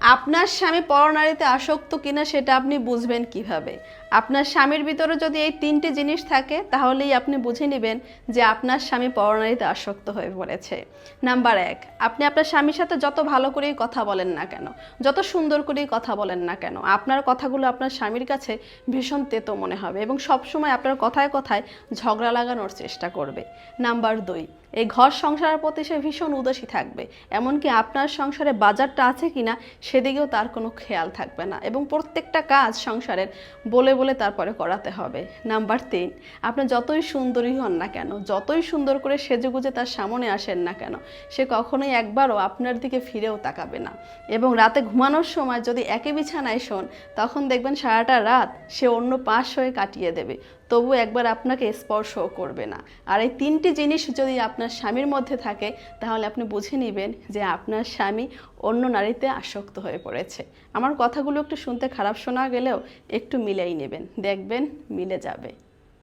আপনার স্বামী পরনারীতে আসক্ত কিনা সেটা আপনি বুঝবেন কীভাবে? আপনার স্বামীর ভিতরে যদি এই তিনটে জিনিস থাকে, তাহলেই আপনি বুঝে নেবেন যে আপনার স্বামী পরনারীতে আসক্ত হয়ে পড়েছে। নাম্বার এক, আপনি আপনার স্বামীর সাথে যত ভালো করেই কথা বলেন না কেন, যত সুন্দর করেই কথা বলেন না কেন, আপনার কথাগুলো আপনার স্বামীর কাছে ভীষণ তেতো মনে হবে এবং সবসময় আপনার কথায় কথায় ঝগড়া লাগানোর চেষ্টা করবে। নাম্বার দুই এই ঘর সংসারের প্রতি সে ভীষণ উদাসী থাকবে। এমনকি আপনার সংসারে বাজারটা আছে কিনা সেদিকেও তার কোনো খেয়াল থাকবে না এবং প্রত্যেকটা কাজ সংসারের বলে বলে তারপরে করাতে হবে। নাম্বার তিন, আপনি যতই সুন্দরী হন না কেন, যতই সুন্দর করে সেজেগুজে তার সামনে আসেন না কেন, সে কখনোই একবারও আপনার দিকে ফিরেও তাকাবে না। এবং রাতে ঘুমানোর সময় যদি একই বিছানায় শোন, তখন দেখবেন সারাটা রাত সে অন্য পাশ হয়ে কাটিয়ে দেবে। তবু একবার আপনাকে স্পর্শও করবে না। আর এই তিনটি জিনিস যদি আপনার স্বামীর মধ্যে থাকে, তাহলে আপনি বুঝে নেবেন যে আপনার স্বামী অন্য নারীতে আসক্ত হয়ে পড়েছে। আমার কথাগুলো একটু শুনতে খারাপ শোনা গেলেও একটু মিলেই নেবেন। দেখবেন মিলে যাবে।